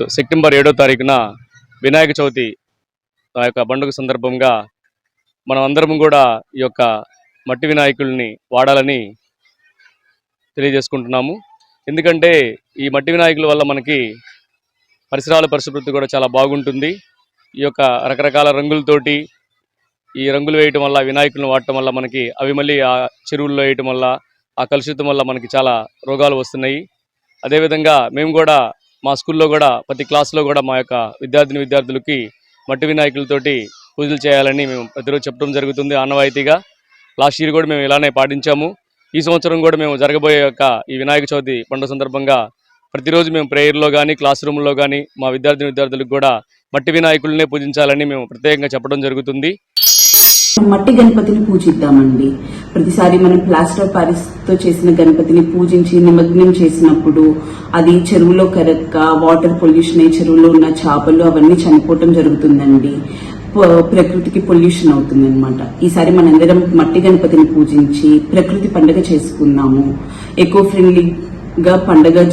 August September ఏడో తారీఖున వినాయక చవితి ఆ యొక్క పండుగ సందర్భంగా మనం అందరం కూడా ఈ యొక్క మట్టి వినాయకుల్ని వాడాలని తెలియజేసుకుంటున్నాము. ఎందుకంటే ఈ మట్టి వినాయకుల వల్ల మనకి పరిసరాల పరిశుభ్రత కూడా చాలా బాగుంటుంది. ఈ యొక్క రకరకాల రంగులతోటి ఈ రంగులు వేయటం వల్ల వినాయకులను వాడటం వల్ల మనకి అవి మళ్ళీ ఆ చెరువుల్లో వేయటం వల్ల ఆ కలుషితం వల్ల మనకి చాలా రోగాలు వస్తున్నాయి. అదేవిధంగా మేము కూడా మా స్కూల్లో కూడా ప్రతి క్లాస్లో కూడా మా యొక్క విద్యార్థిని విద్యార్థులకి మట్టి వినాయకులతోటి పూజలు చేయాలని మేము ప్రతిరోజు చెప్పడం జరుగుతుంది ఆనవాయితీగా. లాస్ట్ ఇయర్ కూడా మేము ఇలానే పాటించాము. ఈ సంవత్సరం కూడా మేము జరగబోయే యొక్క ఈ వినాయక చవితి పండుగ సందర్భంగా ప్రతిరోజు మేము ప్రేయర్లో కానీ క్లాస్ రూమ్లో కానీ మా విద్యార్థిని విద్యార్థులకు కూడా మట్టి వినాయకులనే పూజించాలని మేము ప్రత్యేకంగా చెప్పడం జరుగుతుంది. మట్టి గణపతిని పూజిద్దామండి. ప్రతిసారి మనం ప్లాస్టర్ ఆఫ్ పారిస్తో చేసిన గణపతిని పూజించి నిమగ్నం చేసినప్పుడు అది చెరువులో కరక్క వాటర్ పొల్యూషన్ అయ్యి చెరువులో ఉన్న చేపలు అవన్నీ చనిపోవటం జరుగుతుందండి. ప- ప్రకృతికి పొల్యూషన్ అవుతుంది అనమాట ఈసారి మనందరం మట్టి గణపతిని పూజించి ప్రకృతి పండుగ చేసుకుందాము. ఎకో ఫ్రెండ్లీగా పండుగ